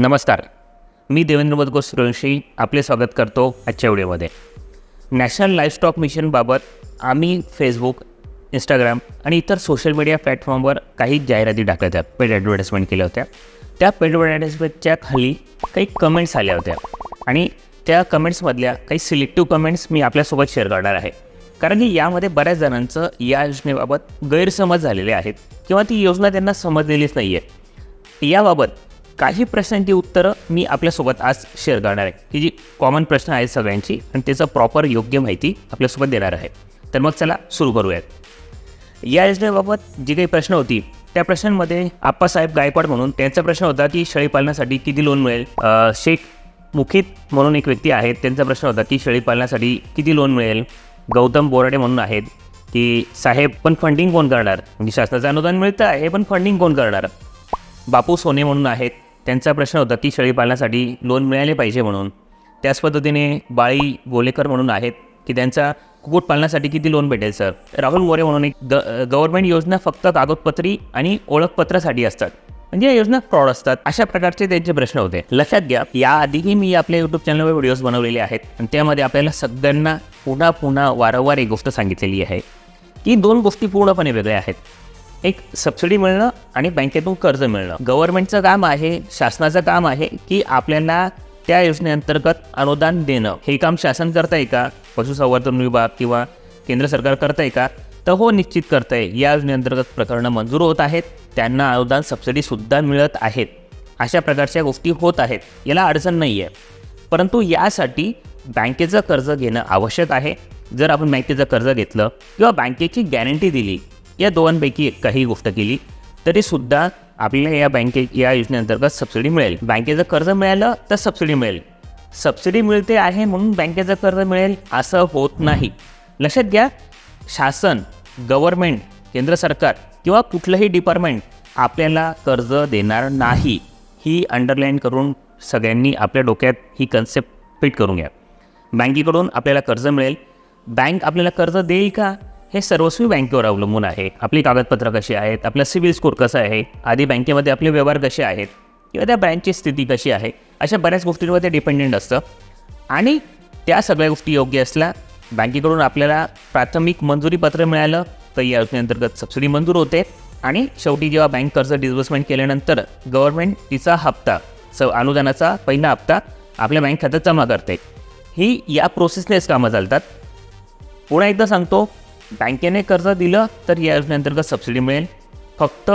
नमस्कार. मी देवेंद्र मधको सुरवंशी आपले स्वागत करतो आजच्या व्हिडिओमध्ये. नॅशनल लाईफस्टॉक मिशनबाबत आम्ही फेसबुक इंस्टाग्राम आणि इतर सोशल मीडिया प्लॅटफॉर्मवर काही जाहिराती टाकल्या होत्या पेड ॲडव्हर्टाईजमेंट केल्या होत्या. त्या पेड ॲडव्हर्टाईजमेंटच्या खाली काही कमेंट्स आल्या होत्या. आणि त्या कमेंट्समधल्या काही सिलेक्टिव्ह कमेंट्स मी आपल्यासोबत शेअर करणार आहे. कारण की यामध्ये बऱ्याच जणांचं या योजनेबाबत गैरसमज झालेले आहेत किंवा ती योजना त्यांना समजलेलीच नाही आहे याबाबत काही प्रश्नांची उत्तरं मी आपल्यासोबत आज शेअर करणार आहे. की जी कॉमन प्रश्न आहेत सगळ्यांची आणि त्याचं प्रॉपर योग्य माहिती आपल्यासोबत देणार आहे. तर मग चला सुरू करूयात. या योजनेबाबत जी काही प्रश्न होती त्या प्रश्नांमध्ये आप्पासाहेब गायकवाड म्हणून त्यांचा प्रश्न होता की शेळी पालनासाठी किती लोन मिळेल? शेख मुखित म्हणून एक व्यक्ती आहेत त्यांचा प्रश्न होता की शेळी पालनासाठी किती लोन मिळेल? गौतम बोराडे म्हणून आहेत की साहेब पण फंडिंग कोण करणार? म्हणजे शासनाचं अनुदान मिळतं आहे पण फंडिंग कोण करणार? बापू सोने म्हणून आहेत त्यांचा प्रश्न होता की शेळी पालनासाठी लोन मिळाले पाहिजे म्हणून. त्याच पद्धतीने बाळी गोलेकर म्हणून आहेत की त्यांचा कुक्कुटपालनासाठी किती लोन भेटेल सर राहुल मोरे म्हणून एक ग गव्हर्नमेंट योजना फक्त कागदपत्री आणि ओळखपत्रासाठी असतात. म्हणजे या योजना फ्रॉड असतात. अशा प्रकारचे त्यांचे प्रश्न होते. लक्षात घ्या याआधीही मी आपल्या यूट्यूब चॅनलवर व्हिडिओज बनवलेले आहेत. आणि त्यामध्ये आपल्याला सगळ्यांना पुन्हा पुन्हा वारंवार एक गोष्ट सांगितलेली आहे की दोन गोष्टी पूर्णपणे वेगळ्या आहेत. एक सबसिडी मिळणं आणि बँकेतून कर्ज मिळणं. गव्हर्नमेंटचं काम आहे शासनाचं काम आहे की आपल्याला त्या योजनेअंतर्गत अनुदान देणं. हे काम शासन करताय का? पशुसंवर्धन विभाग किंवा केंद्र सरकार करताय का? तर हो निश्चित करताय. या योजनेअंतर्गत प्रकरणं मंजूर होत आहेत. त्यांना अनुदान सबसिडीसुद्धा मिळत आहेत. अशा प्रकारच्या गोष्टी होत आहेत. याला अडचण नाही आहे परंतु यासाठी बँकेचं कर्ज घेणं आवश्यक आहे. जर आपण बँकेचं कर्ज घेतलं किंवा बँकेची गॅरंटी दिली या दोघांपैकी काही गोष्ट केली तरीसुद्धा आपल्याला या बँके या योजनेअंतर्गत सबसिडी मिळेल. बँकेचं कर्ज मिळालं तर सबसिडी मिळेल. सबसिडी मिळते आहे म्हणून बँकेचं कर्ज मिळेल असं होत नाही. लक्षात घ्या शासन गव्हर्मेंट केंद्र सरकार किंवा कुठलंही डिपार्टमेंट आपल्याला कर्ज देणार नाही. ही अंडरलाईन करून सगळ्यांनी आपल्या डोक्यात ही कन्सेप्ट फिट करून घ्या. बँकेकडून आपल्याला कर्ज मिळेल. बँक आपल्याला कर्ज देईल का? हे सर्वस्वी बँकेवर अवलंबून आहे. आपली कागदपत्रं कशी आहेत? आपला सिबिल स्कोर कसा आहे? आधी बँकेमध्ये आपले व्यवहार कसे आहेत? किंवा त्या ब्रँचची स्थिती कशी आहे? अशा बऱ्याच गोष्टींवर ते डिपेंडेंट असतं. आणि त्या सगळ्या गोष्टी योग्य असल्या बँकेकडून आपल्याला प्राथमिक मंजुरी पत्र मिळालं तर या योजनेअंतर्गत सबसिडी मंजूर होते. आणि शेवटी जेव्हा बँक कर्ज डिस्बर्समेंट केल्यानंतर गव्हर्नमेंट तिचा हप्ता स अनुदानाचा पहिला हप्ता आपल्या बँक खात्यात जमा करते. ही या प्रोसेसनेच कामं चालतात. पुन्हा एकदा सांगतो बँकेने कर्ज दिलं तर या योजनेअंतर्गत सबसिडी मिळेल. फक्त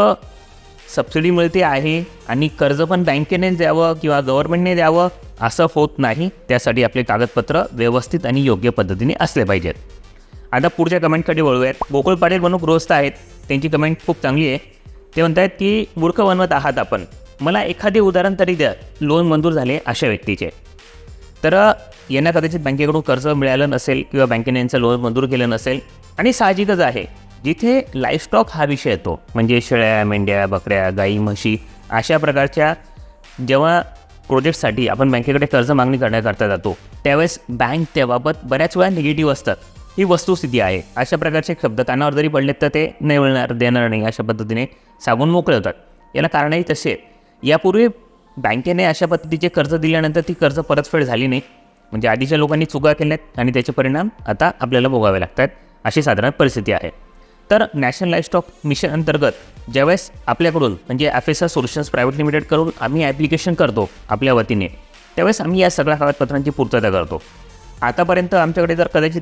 सबसिडी मिळते आहे आणि कर्ज पण बँकेने द्यावं किंवा गव्हर्नमेंटने द्यावं असं होत नाही. त्यासाठी आपले कागदपत्र व्यवस्थित आणि योग्य पद्धतीने असले पाहिजेत. आता पुढच्या कमेंटकडे वळूयात. गोकुळ पाटील म्हणून गृहस्थ आहेत. त्यांची कमेंट खूप चांगली आहे. ते म्हणतात की मूर्ख बनवत आहात आपण. मला एखादे उदाहरण तरी द्या. लोन मंजूर झाले अशा व्यक्तीचे. तर यांना कदाचित बँकेकडून कर्ज मिळालं नसेल किंवा बँकेने यांचं लोन मंजूर केलं नसेल आणि साहजिकच आहे. जिथे लाईफस्टॉक हा विषय येतो म्हणजे शेळ्या मेंढ्या बकऱ्या गाई म्हशी अशा प्रकारच्या जेव्हा प्रोजेक्टसाठी आपण बँकेकडे कर्ज मागणी करण्याकरता जातो त्यावेळेस बँक त्याबाबत बऱ्याच वेळा निगेटिव्ह असतात. ही वस्तुस्थिती आहे. अशा प्रकारचे शब्द कानावर जरी पडलेत तर ते नाही मिळणार देणार नाही अशा पद्धतीने सांगून मोकळे होतात याला कारणही तसे यापूर्वी बँकेने अशा पद्धतीचे कर्ज दिल्यानंतर ती कर्ज परतफेड झाली नाही. म्हणजे आधीच्या लोकांनी चुका केल्यात आणि त्याचे परिणाम आता आपल्याला भोगावे लागतात अशी साधारण परिस्थिती आहे. तर नॅशनल लाईफस्टॉक मिशन अंतर्गत ज्यावेळेस आपल्याकडून म्हणजे ॲफेसा सोल्युशन्स प्रायव्हेट लिमिटेडकडून आम्ही ॲप्लिकेशन करतो आपल्या वतीने त्यावेळेस आम्ही या सगळ्या कागदपत्रांची पूर्तता करतो. आतापर्यंत आमच्याकडे जर कदाचित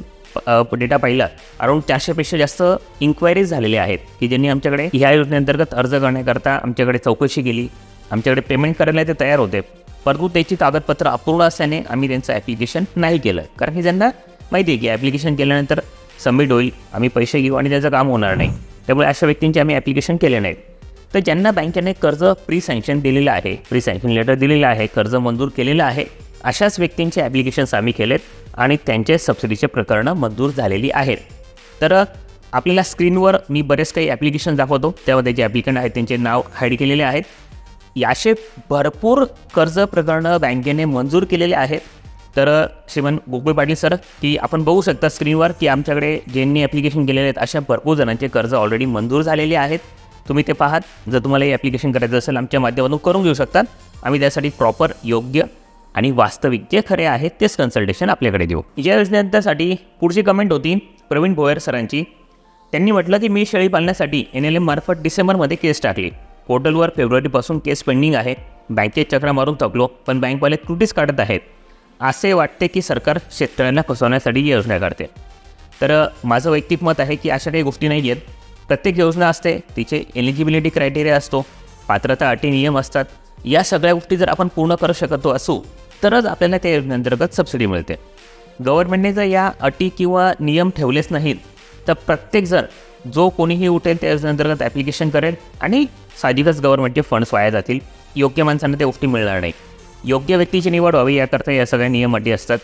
डेटा पाहिला अराऊंड चारशेपेक्षा जास्त इन्क्वायरीज झालेल्या आहेत की ज्यांनी आमच्याकडे ह्या योजनेअंतर्गत अर्ज करण्याकरता आमच्याकडे चौकशी केली आमच्याकडे पेमेंट करायला ते तयार होते. परंतु त्याची कागदपत्र अपूर्ण असल्याने आम्ही त्यांचं ॲप्लिकेशन नाही केलं. कारण की ज्यांना माहिती आहे की ॲप्लिकेशन केल्यानंतर सबमिट होईल आम्ही पैसे घेऊ आणि त्याचं काम होणार नाही. त्यामुळे अशा व्यक्तींचे आम्ही ॲप्लिकेशन केले नाहीत. तर ज्यांना बँकेने कर्ज प्री सँक्शन दिलेलं आहे प्री सँक्शन लेटर दिलेलं आहे कर्ज मंजूर केलेलं आहे अशाच व्यक्तींचे ॲप्लिकेशन्स आम्ही केलेत आणि त्यांचे सबसिडीचे प्रकरणं मंजूर झालेली आहेत. तर आपल्याला स्क्रीनवर मी बरेच काही ॲप्लिकेशन दाखवतो. त्यामध्ये जे ॲप्लिकंट आहेत त्यांचे नाव हाईड केलेले आहेत. याचे भरपूर कर्ज प्रकरणं बँकेने मंजूर केलेले आहेत. तर श्रीमन गोकुळ पाटील सर की आपण बघू शकता स्क्रीनवर की आमच्याकडे ज्यांनी ॲप्लिकेशन केलेले आहेत अशा भरपूर जणांचे कर्ज ऑलरेडी मंजूर झालेले आहेत. तुम्ही ते पाहात. जर तुम्हाला हे ॲप्लिकेशन करायचं असेल आमच्या माध्यमातून करून घेऊ शकतात. आम्ही त्यासाठी प्रॉपर योग्य आणि वास्तविक जे खरे आहे तेच कन्सल्टेशन आपल्याकडे देऊ. या योजनेसाठी पुढची कमेंट होती प्रवीण भोयर सरांची. त्यांनी म्हटलं की मी शेळी पालण्यासाठी एन एल एम मार्फत डिसेंबरमध्ये केस टाकली. पोर्टलवर फेब्रुवारीपासून केस पेंडिंग आहे. बँकेत चक्रा मारून थकलो पण बँकवाले त्रुटीच काढत आहेत. असे वाटते की सरकार शेतकऱ्यांना फसवण्यासाठी योजना काढते. तर माझं वैयक्तिक मत आहे की अशा काही गोष्टी नाही आहेत. प्रत्येक योजना असते तिचे एलिजिबिलिटी क्रायटेरिया असतो पात्रता अटी नियम असतात. या सगळ्या गोष्टी जर आपण पूर्ण करू शकतो असू तरच आपल्याला त्या योजनेअंतर्गत सबसिडी मिळते. गव्हर्नमेंटने जर या अटी किंवा नियम ठेवलेच नाहीत तर प्रत्येकजण जो कोणीही उठेल त्या योजनेअंतर्गत ॲप्लिकेशन करेल आणि साहजिकच गव्हर्नमेंटचे फंड्स वाया जातील. योग्य माणसांना त्या गोष्टी मिळणार नाही योग्य व्यक्तीची निवड व्हावी याकरता या सगळ्या नियम अटी असतात.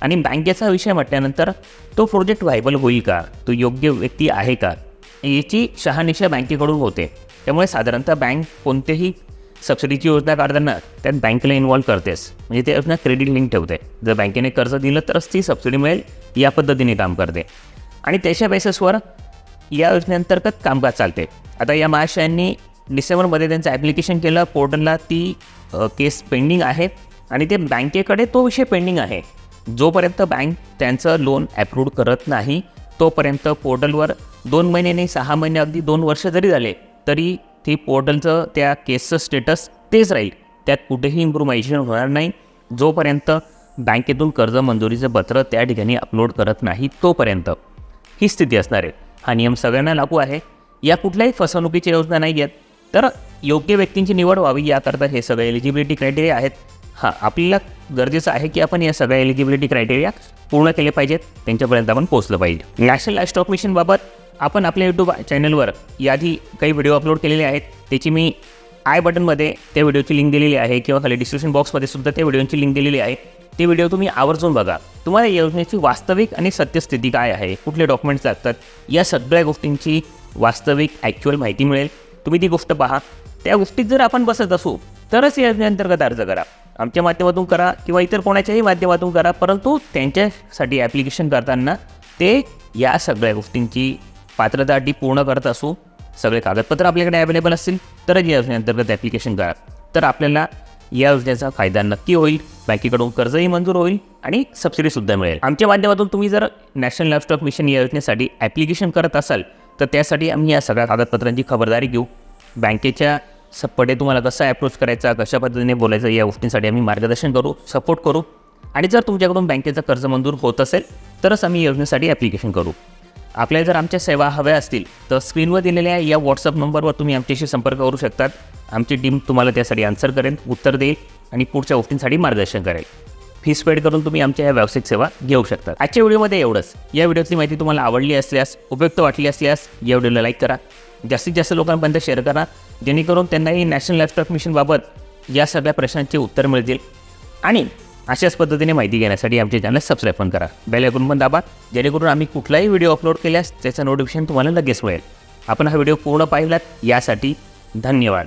आणि बँकेचा विषय म्हटल्यानंतर तो प्रोजेक्ट व्हायबल होईल का? तो योग्य व्यक्ती आहे का? याची शहानिशा बँकेकडून होते. त्यामुळे साधारणतः बँक कोणतेही सबसिडीची योजना काढताना त्यात बँकेला इन्व्हॉल्व करतेस. म्हणजे ते योजना क्रेडिट लिंक ठेवते. जर बँकेने कर्ज दिलं तरच ती सबसिडी मिळेल या पद्धतीने काम करते. आणि त्याच्या बेसिसवर या योजनेअंतर्गत कामकाज चालते. आता या महाशयांनी डिसेंबरमध्ये त्यांचं ॲप्लिकेशन केलं पोर्टलला ती केस पेंडिंग आहे आणि ते बँकेकडे तो विषय पेंडिंग आहे. जोपर्यंत बँक त्यांचं लोन ॲप्रूव्ह करत नाही तोपर्यंत पोर्टलवर दोन महिने नाही सहा महिने अगदी दोन वर्ष जरी झाले तरी ती पोर्टलचं त्या केसचं स्टेटस तेच राहील. त्यात कुठेही इम्प्रुव्हायझेशन होणार नाही. जोपर्यंत बँकेतून कर्ज मंजुरीचं पत्र त्या ठिकाणी अपलोड करत नाही तोपर्यंत. ही स्थिती असणार आहे. हा नियम सगळ्यांना लागू आहे. या कुठल्याही फसवणुकीची योजना नाही आहेत. तर योग्य व्यक्तींची निवड व्हावी याकरता हे सगळे एलिजिबिलिटी क्रायटेरिया आहेत. हां आपल्याला गरजेचं आहे की आपण या सगळ्या एलिजिबिलिटी क्रायटेरिया पूर्ण केले पाहिजेत त्यांच्यापर्यंत आपण पोहोचलं पाहिजे. नॅशनल लाईफस्टॉक मिशनबाबत आपण आपल्या यूट्यूब चॅनलवर याआधी काही व्हिडिओ अपलोड केलेले आहेत. त्याची मी आय बटनमध्ये त्या व्हिडिओची लिंक दिलेली आहे किंवा खाली डिस्क्रिप्शन बॉक्समध्ये सुद्धा त्या व्हिडिओची लिंक दिलेली आहे. ते व्हिडिओ तुम्ही आवर्जून बघा. तुम्हाला या योजनेची वास्तविक आणि सत्यस्थिती काय आहे कुठले डॉक्युमेंट्स लागतात या सगळ्या गोष्टींची वास्तविक ॲक्च्युअल माहिती मिळेल. तुम्ही ती गोष्ट पहा. त्या गोष्टीत जर आपण बसत असू तरच या योजनेअंतर्गत अर्ज करा. आमच्या माध्यमातून करा किंवा इतर कोणाच्याही माध्यमातून करा परंतु त्यांच्यासाठी ॲप्लिकेशन करताना ते या सगळ्या गोष्टींची पात्रता अटी पूर्ण करत असू सगळे कागदपत्र आपल्याकडे अवेलेबल असतील तरच या योजनेअंतर्गत ॲप्लिकेशन करा. तर आपल्याला या योजनेचा फायदा नक्की होईल बँकेकडून कर्जही मंजूर होईल आणि सबसिडीसुद्धा मिळेल. आमच्या माध्यमातून तुम्ही जर नॅशनल लाईफस्टॉक मिशन या योजनेसाठी ॲप्लिकेशन करत असाल तर त्यासाठी आम्ही या सगळ्या कागदपत्रांची खबरदारी घेऊ. बँकेच्या सपडे तुम्हाला कसा अप्रोच करायचा कशा पद्धतीने बोलायचं या गोष्टींसाठी आम्ही मार्गदर्शन करू सपोर्ट करू. आणि जर तुमच्याकडून बँकेचं कर्ज मंजूर होत असेल तरच आम्ही योजनेसाठी ॲप्लिकेशन करू. आपल्याला जर आमच्या सेवा हव्या असतील तर स्क्रीनवर दिलेल्या या व्हॉट्सअप नंबरवर तुम्ही आमच्याशी संपर्क करू शकतात. आमची टीम तुम्हाला त्यासाठी आन्सर करेल उत्तर देईल आणि पुढच्या गोष्टींसाठी मार्गदर्शन करेल. फीस पेड करून तुम्ही आमच्या या व्यावसायिक सेवा घेऊ शकता. आजच्या व्हिडिओमध्ये एवढंच. या व्हिडिओतली माहिती तुम्हाला आवडली असल्यास उपयुक्त वाटली असल्यास या व्हिडिओला लाईक करा. जास्तीत जास्त लोकांपर्यंत शेअर करा. जेणेकरून त्यांनाही नॅशनल लाईफस्टॉक मिशनबाबत या सगळ्या प्रश्नांची उत्तर मिळतील. आणि अशाच पद्धतीने माहिती घेण्यासाठी आमचे चॅनल सबस्क्राईब पण करा. बेल ऐकून पण दाबा. जेणेकरून आम्ही कुठलाही व्हिडिओ अपलोड केल्यास त्याचं नोटिफिकेशन तुम्हाला लगेच मिळेल. आपण हा व्हिडिओ पूर्ण पाहिलात यासाठी धन्यवाद.